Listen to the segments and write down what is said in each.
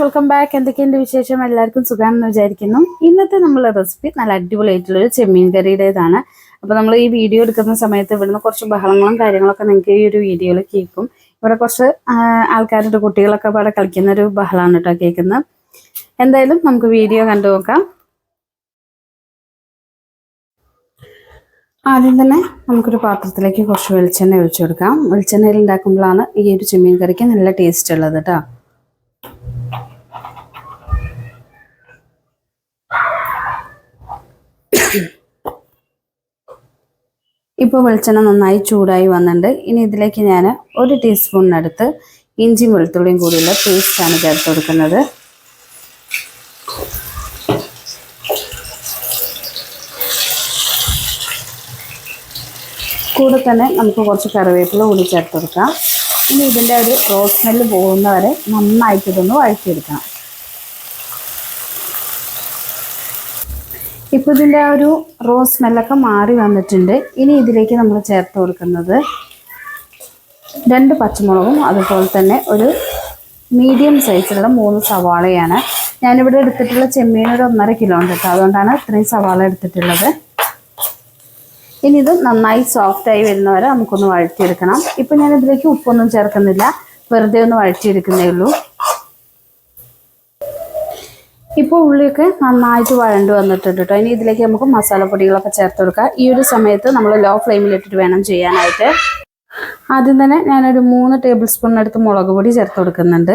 Welcome back എന്തൊക്കെയുണ്ട് വിശേഷം? എല്ലാവർക്കും സുഖമാണെന്ന് വിചാരിക്കുന്നു. ഇന്നത്തെ നമ്മളെ റെസിപ്പി നല്ല അടിപൊളിയായിട്ടുള്ള ഒരു ചെമ്മീൻ കറിയുടേതാണ് അപ്പോൾ നമ്മൾ ഈ വീഡിയോ എടുക്കുന്ന സമയത്ത് ഇവിടുന്ന് കുറച്ച് ബഹളങ്ങളും കാര്യങ്ങളൊക്കെ നിങ്ങൾക്ക് ഈ ഒരു വീഡിയോയിൽ കേൾക്കും. ഇവിടെ കുറച്ച് ആൾക്കാരുടെ കുട്ടികളൊക്കെ ഇവിടെ കളിക്കുന്ന ഒരു ബഹളമാണ് കേട്ടോ കേൾക്കുന്നത്. എന്തായാലും നമുക്ക് വീഡിയോ കണ്ടു നോക്കാം. ആദ്യം തന്നെ നമുക്കൊരു പാത്രത്തിലേക്ക് കുറച്ച് വെളിച്ചെണ്ണ ഒഴിച്ചു കൊടുക്കാം. വെളിച്ചെണ്ണയിൽ ഉണ്ടാക്കുമ്പോഴാണ് ഈ ഒരു ചെമ്മീൻ കറിക്ക് നല്ല ടേസ്റ്റ് ഉള്ളത് കേട്ടോ. ഇപ്പോൾ വെളിച്ചെണ്ണ നന്നായി ചൂടായി വന്നിട്ടുണ്ട്. ഇനി ഇതിലേക്ക് ഞാൻ ഒരു ടീസ്പൂണിനടുത്ത് ഇഞ്ചിയും വെളുത്തുള്ളിയും കൂടിയുള്ള പേസ്റ്റാണ് ചേർത്ത് കൊടുക്കുന്നത്. കൂടെ തന്നെ നമുക്ക് കുറച്ച് കറിവേപ്പില കൂടി ചേർത്ത് കൊടുക്കാം. ഇനി ഇതിന്റെ ഒരു റോസ് സ്മെല്ല് പോകുന്നവരെ നന്നായിട്ട് ഇതൊന്ന് വഴറ്റിയെടുക്കണം. ഇപ്പോൾ ഇതിന്റെ ആ ഒരു റോസ് സ്മെല്ലൊക്കെ മാറി വന്നിട്ടുണ്ട്. ഇനി ഇതിലേക്ക് നമ്മൾ ചേർത്ത് കൊടുക്കുന്നത് രണ്ട് പച്ചമുളകും അതുപോലെ തന്നെ ഒരു മീഡിയം സൈസിലുള്ള മൂന്ന് സവാളയാണ്. ഞാനിവിടെ എടുത്തിട്ടുള്ള ചെമ്മീൻ ഒരു ഒന്നര കിലോ ഉണ്ട് കേട്ടോ. അതുകൊണ്ടാണ് ഇത്രയും സവാള എടുത്തിട്ടുള്ളത്. ഇനി ഇത് നന്നായി സോഫ്റ്റായി വരുന്നവരെ നമുക്കൊന്ന് വഴറ്റിയെടുക്കണം. ഇപ്പം ഞാൻ ഇതിലേക്ക് ഉപ്പൊന്നും ചേർക്കുന്നില്ല. വെറുതെ ഒന്ന് വഴറ്റിയെടുക്കുന്നേ ഉള്ളൂ. ഇപ്പോൾ ഉള്ളിയൊക്കെ നന്നായിട്ട് വഴണ്ട് വന്നിട്ടുണ്ട് കേട്ടോ ഇനി ഇതിലേക്ക് നമുക്ക് മസാലപ്പൊടികളൊക്കെ ചേർത്ത് കൊടുക്കാം. ഈ ഒരു സമയത്ത് നമ്മൾ ലോ ഫ്ലെയിമിലിട്ടിട്ട് വേണം ചെയ്യാനായിട്ട്. ആദ്യം തന്നെ ഞാനൊരു മൂന്ന് ടേബിൾ സ്പൂണിനടുത്ത് മുളക് പൊടി ചേർത്ത് കൊടുക്കുന്നുണ്ട്.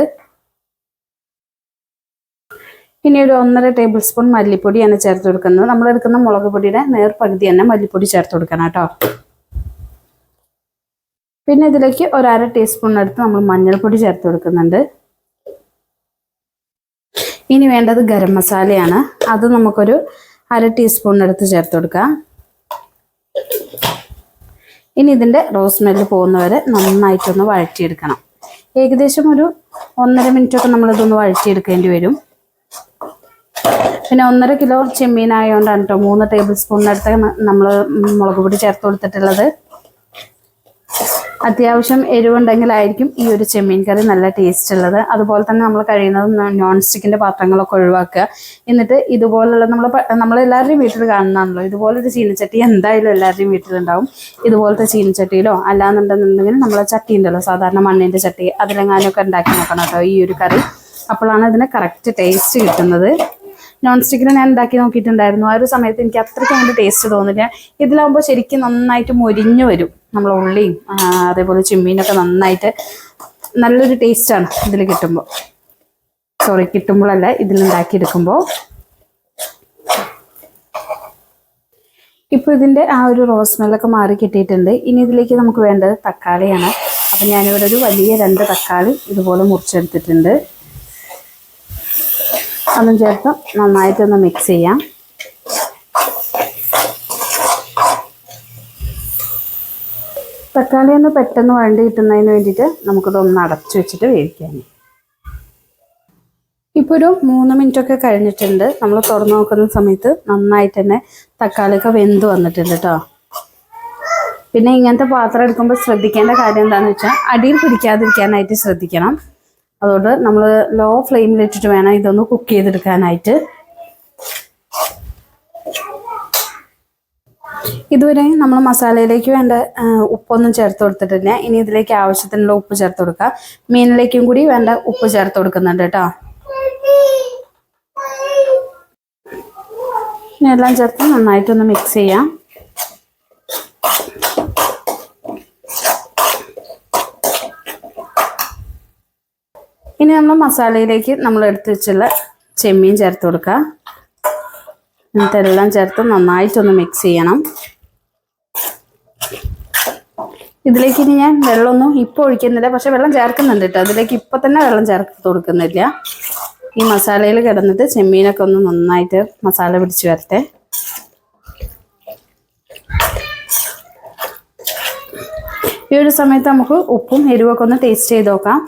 ഇനി ഒരു ഒന്നര ടേബിൾ സ്പൂൺ മല്ലിപ്പൊടി മല്ലിപ്പൊടിയാണ് ചേർത്ത് കൊടുക്കുന്നത്. നമ്മൾ എടുക്കുന്ന മുളക് പൊടിയുടെ നേർ പകുതി തന്നെ മല്ലിപ്പൊടി ചേർത്ത് കൊടുക്കണം കേട്ടോ പിന്നെ ഇതിലേക്ക് ഒരു അര ടീസ്പൂണിനടുത്ത് നമ്മൾ മഞ്ഞൾപ്പൊടി ചേർത്ത് കൊടുക്കുന്നുണ്ട്. ഇനി വേണ്ടത് ഗരം മസാലയാണ്. അത് നമുക്കൊരു അര ടീസ്പൂണിനടുത്ത് ചേർത്ത് കൊടുക്കാം. ഇനി ഇതിന്റെ റോസ് മെല്ല് പോകുന്നവരെ നന്നായിട്ടൊന്ന് വഴറ്റിയെടുക്കണം. ഏകദേശം ഒരു ഒന്നര മിനിറ്റൊക്കെ നമ്മളിതൊന്ന് വഴറ്റിയെടുക്കേണ്ടി വരും. പിന്നെ ഒന്നര കിലോ ചെമ്മീൻ കേട്ടോ മൂന്ന് ടേബിൾ സ്പൂണിനടുത്ത് നമ്മൾ മുളക് പൊടി ചേർത്ത് കൊടുത്തിട്ടുള്ളത്. അത്യാവശ്യം എരിവുണ്ടെങ്കിലായിരിക്കും ഈ ഒരു ചെമ്മീൻ കറി നല്ല ടേസ്റ്റ് ഉള്ളത്. അതുപോലെ തന്നെ നമ്മൾ കഴിയുന്നത് നോൺ സ്റ്റിക്കിന്റെ പാത്രങ്ങളൊക്കെ ഒഴിവാക്കുക. എന്നിട്ട് ഇതുപോലുള്ള നമ്മൾ നമ്മളെല്ലാവരുടെയും വീട്ടിൽ കാണുന്നതാണല്ലോ ഇതുപോലൊരു ചീനച്ചട്ടി എന്തായാലും എല്ലാവരുടെയും വീട്ടിലുണ്ടാവും. ഇതുപോലത്തെ ചീനച്ചട്ടിയിലോ അല്ലാന്നുണ്ടെന്നുണ്ടെങ്കിൽ നമ്മൾ ചട്ടി ഉണ്ടല്ലോ സാധാരണ മണ്ണിന്റെ ചട്ടി അതിലെങ്ങാനൊക്കെ ഉണ്ടാക്കി നോക്കണം കേട്ടോ ഈ ഒരു കറി. അപ്പോഴാണ് ഇതിന് കറക്റ്റ് ടേസ്റ്റ് കിട്ടുന്നത്. നോൺ സ്റ്റിക്കിന് ഞാൻ ഉണ്ടാക്കി നോക്കിയിട്ടുണ്ടായിരുന്നു. ആ ഒരു സമയത്ത് എനിക്ക് അത്രയ്ക്ക് അങ്ങോട്ട് ടേസ്റ്റ് തോന്നില്ല. ഇതിലാകുമ്പോൾ ശരിക്കും നന്നായിട്ട് മൊരിഞ്ഞു വരും നമ്മൾ ഉള്ളിയും അതേപോലെ ചിമ്മീനൊക്കെ നന്നായിട്ട്. നല്ലൊരു ടേസ്റ്റാണ് ഇതിൽ കിട്ടുമ്പോൾ സോറി കിട്ടുമ്പോഴല്ല ഇതിലുണ്ടാക്കിയെടുക്കുമ്പോൾ ഇപ്പോൾ ഇതിന്റെ ആ ഒരു റോസ് സ്മെല്ലൊക്കെ മാറി കിട്ടിയിട്ടുണ്ട്. ഇനി ഇതിലേക്ക് നമുക്ക് വേണ്ടത് തക്കാളിയാണ്. അപ്പം ഞാനിവിടെ ഒരു വലിയ രണ്ട് തക്കാളി ഇതുപോലെ മുറിച്ചെടുത്തിട്ടുണ്ട്. അതും ചേർത്ത് നന്നായിട്ടൊന്ന് മിക്സ് ചെയ്യാം. തക്കാളി ഒന്ന് പെട്ടെന്ന് വഴണ്ടി കിട്ടുന്നതിന് വേണ്ടിയിട്ട് നമുക്കിതൊന്ന് അടച്ചു വെച്ചിട്ട് വേവിക്കാൻ ഇപ്പോൾ ഒരു മൂന്ന് മിനിറ്റ് ഒക്കെ കഴിഞ്ഞിട്ടുണ്ട്. നമ്മൾ തുറന്നു നോക്കുന്ന സമയത്ത് നന്നായിട്ട് തന്നെ തക്കാളിയൊക്കെ വെന്ത് വന്നിട്ടുണ്ട് കേട്ടോ പിന്നെ ഇങ്ങനത്തെ പാത്രം എടുക്കുമ്പോൾ ശ്രദ്ധിക്കേണ്ട കാര്യം എന്താണെന്ന് വെച്ചാൽ അടിയിൽ പിടിക്കാതിരിക്കാനായിട്ട് ശ്രദ്ധിക്കണം. അതുകൊണ്ട് നമ്മൾ ലോ ഫ്ലെയിമിൽ ഫ്ലെയിമിലിട്ടിട്ട് വേണം ഇതൊന്ന് കുക്ക് ചെയ്തെടുക്കാനായിട്ട്. ഇതുവരെ നമ്മൾ മസാലയിലേക്ക് വേണ്ട ഉപ്പൊന്നും ചേർത്ത് കൊടുത്തിട്ടില്ല. ഇനി ഇതിലേക്ക് ആവശ്യത്തിനുള്ള ഉപ്പ് ചേർത്ത് കൊടുക്കാം. മീനിലേക്കും കൂടി വേണ്ട ഉപ്പ് ചേർത്ത് കൊടുക്കുന്നുണ്ട് കേട്ടോ. എല്ലാം ചേർത്ത് നന്നായിട്ടൊന്ന് മിക്സ് ചെയ്യാം. ഇനി നമ്മൾ മസാലയിലേക്ക് നമ്മൾ എടുത്തു വെച്ചുള്ള ചെമ്മീൻ ചേർത്ത് കൊടുക്കുക എന്നിട്ട് എല്ലാം ചേർത്ത് നന്നായിട്ടൊന്ന് മിക്സ് ചെയ്യണം. ഇതിലേക്ക് ഇനി ഞാൻ വെള്ളമൊന്നും ഇപ്പോൾ ഒഴിക്കുന്നില്ല. പക്ഷെ വെള്ളം ചേർക്കുന്നുണ്ട് കേട്ടോ. അതിലേക്ക് ഇപ്പം തന്നെ വെള്ളം ചേർത്ത് കൊടുക്കുന്നില്ല. ഈ മസാലയിൽ കിടന്നിട്ട് ചെമ്മീനൊക്കെ ഒന്ന് നന്നായിട്ട് മസാല പിടിച്ച് വരട്ടെ. ഈ ഒരു സമയത്ത് നമുക്ക് ഉപ്പും എരിവൊക്കെ ഒന്ന് ടേസ്റ്റ് ചെയ്ത് നോക്കാം.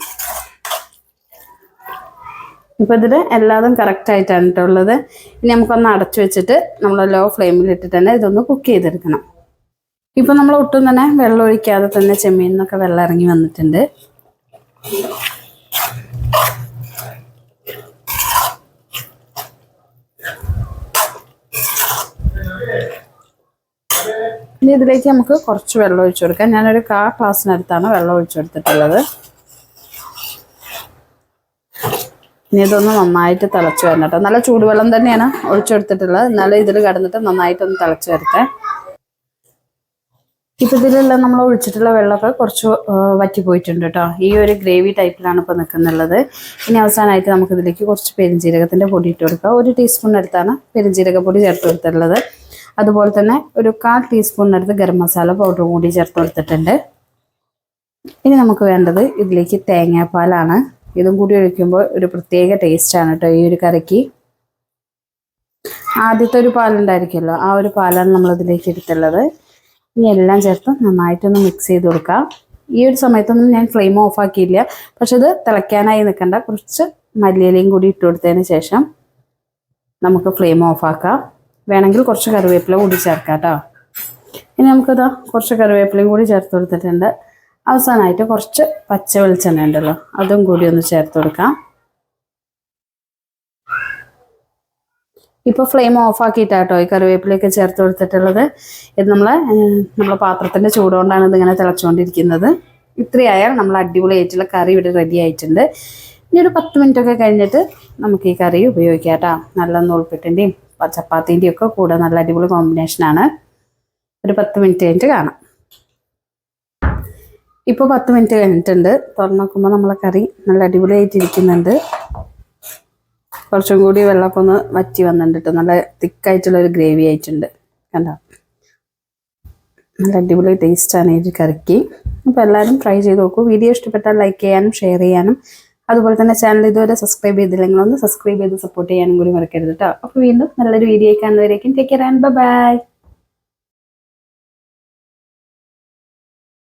ഇപ്പൊ ഇതിൽ എല്ലാതും കറക്റ്റ് ആയിട്ടാണ് കേട്ടോ ഉള്ളത്. ഇനി നമുക്കൊന്ന് അടച്ചു വെച്ചിട്ട് നമ്മൾ ലോ ഫ്ലെയിമിൽ ഇട്ടിട്ട് തന്നെ ഇതൊന്ന് കുക്ക് ചെയ്തെടുക്കണം. ഇപ്പൊ നമ്മൾ ഒട്ടും തന്നെ വെള്ളം ഒഴിക്കാതെ തന്നെ ചെമ്മീൻ എന്നൊക്കെ വെള്ളം ഇറങ്ങി വന്നിട്ടുണ്ട്. ഇനി ഇതിലേക്ക് നമുക്ക് കുറച്ച് വെള്ളം ഒഴിച്ചു കൊടുക്കാം. ഞാനൊരു കാ ക്ലാസ്സിനടുത്താണ് വെള്ളം ഒഴിച്ചു കൊടുത്തിട്ടുള്ളത്. ഇനി ഇതൊന്ന് നന്നായിട്ട് തിളച്ച് വരണം കേട്ടോ. നല്ല ചൂടുവെള്ളം തന്നെയാണ് ഒഴിച്ചെടുത്തിട്ടുള്ളത്. എന്നാലും ഇതിൽ കിടന്നിട്ട് നന്നായിട്ടൊന്ന് തിളച്ച് വരട്ടെ. ഇപ്പം ഇതിലെല്ലാം നമ്മൾ ഒഴിച്ചിട്ടുള്ള വെള്ളമൊക്കെ കുറച്ച് വറ്റി പോയിട്ടുണ്ട് കേട്ടോ. ഈ ഒരു ഗ്രേവി ടൈപ്പിലാണ് ഇപ്പോൾ നിൽക്കുന്നുള്ളത്. ഇനി അവസാനമായിട്ട് നമുക്ക് ഇതിലേക്ക് കുറച്ച് പെരിഞ്ജീരകത്തിന്റെ പൊടി ഇട്ട് കൊടുക്കുക ഒരു ടീസ്പൂൺ അടുത്താണ് പെരിഞ്ജീരക പൊടി ചേർത്ത് കൊടുത്തിട്ടുള്ളത്. അതുപോലെ തന്നെ ഒരു കാൽ ടീസ്പൂണിനടുത്ത് ഗരം മസാല പൗഡറും കൂടി ചേർത്ത് കൊടുത്തിട്ടുണ്ട്. ഇനി നമുക്ക് വേണ്ടത് ഇതിലേക്ക് തേങ്ങാപ്പാലാണ് ഇതും കൂടി ഒഴിക്കുമ്പോൾ ഒരു പ്രത്യേക ടേസ്റ്റാണ് കേട്ടോ ഈ ഒരു കറിക്ക്. ആദ്യത്തെ ഒരു പാലുണ്ടായിരിക്കുമല്ലോ ആ ഒരു പാലാണ് നമ്മൾ ഇതിലേക്ക് എടുത്തുള്ളത്. ഇനി എല്ലാം ചേർത്ത് നന്നായിട്ടൊന്ന് മിക്സ് ചെയ്ത് കൊടുക്കാം ഈ ഒരു സമയത്തൊന്നും ഞാൻ ഫ്ലെയിം ഓഫ് ആക്കിയില്ല പക്ഷെ ഇത് തിളയ്ക്കാനായി നിൽക്കണ്ട. കുറച്ച് മല്ലിയിലയും കൂടി ഇട്ട് കൊടുത്തതിന് ശേഷം നമുക്ക് ഫ്ലെയിം ഓഫ് ആക്കാം. വേണമെങ്കിൽ കുറച്ച് കറിവേപ്പില കൂടി ചേർക്കാം കേട്ടോ ഇനി നമുക്കിതാ കുറച്ച് കറിവേപ്പിലയും കൂടി ചേർത്ത് കൊടുത്തിട്ടുണ്ട്. അവസാനമായിട്ട് കുറച്ച് പച്ച വെളിച്ചെണ്ണ ഉണ്ടല്ലോ അതും കൂടി ഒന്ന് ചേർത്ത് കൊടുക്കാം. ഇപ്പോൾ ഫ്ലെയിം ഓഫ് ആക്കിയിട്ടാട്ടോ ഈ കറിവേപ്പിലയൊക്കെ ചേർത്ത് കൊടുത്തിട്ടുള്ളത്. ഇത് നമ്മളെ ഏഹ്, നമ്മളെ പാത്രത്തിന്റെ ചൂടുകൊണ്ടാണ് ഇതിങ്ങനെ തിളച്ചുകൊണ്ടിരിക്കുന്നത് ഇത്രയായാൽ നമ്മൾ അടിപൊളിയായിട്ടുള്ള കറി ഇവിടെ റെഡി ആയിട്ടുണ്ട്. ഇനി ഒരു പത്ത് മിനിറ്റ് ഒക്കെ കഴിഞ്ഞിട്ട് നമുക്ക് ഈ കറി ഉപയോഗിക്കാം കേട്ടോ. നല്ല നൂൽപ്പിട്ടിന്റെയും ചപ്പാത്തിന്റെയും ഒക്കെ കൂടെ നല്ല അടിപൊളി കോമ്പിനേഷനാണ് ഒരു പത്ത് മിനിറ്റ് കഴിഞ്ഞിട്ട് കാണാം. ഇപ്പോൾ പത്ത് മിനിറ്റ് കഴിഞ്ഞിട്ടുണ്ട്. തുറന്ന് നോക്കുമ്പോൾ നമ്മളെ കറി നല്ല അടിപൊളിയായിട്ട് ഇരിക്കുന്നുണ്ട് കുറച്ചും കൂടി വെള്ളമൊക്കെ ഒന്ന് വറ്റി വന്നിട്ടുണ്ട് ട്ടോ. നല്ല തിക്കായിട്ടുള്ള ഒരു ഗ്രേവി ആയിട്ടുണ്ട്. കണ്ടോ? നല്ല അടിപൊളി ടേസ്റ്റാണ് ഈ കറിക്ക്. അപ്പോൾ എല്ലാവരും ട്രൈ ചെയ്ത് നോക്കൂ. വീഡിയോ ഇഷ്ടപ്പെട്ടാൽ ലൈക്ക് ചെയ്യാനും ഷെയർ ചെയ്യാനും. അതുപോലെ തന്നെ ചാനൽ ഇതുവരെ സബ്സ്ക്രൈബ് ചെയ്തില്ലെങ്കിൽ ഒന്ന് സബ്സ്ക്രൈബ് ചെയ്ത് സപ്പോർട്ട് ചെയ്യാനും കൂടി മറക്കരുത് കേട്ടോ. അപ്പോൾ വീണ്ടും നല്ലൊരു വീഡിയോ കാണുന്നവരേക്കും ടേക്ക് കെയർ ആൻഡ് ബൈ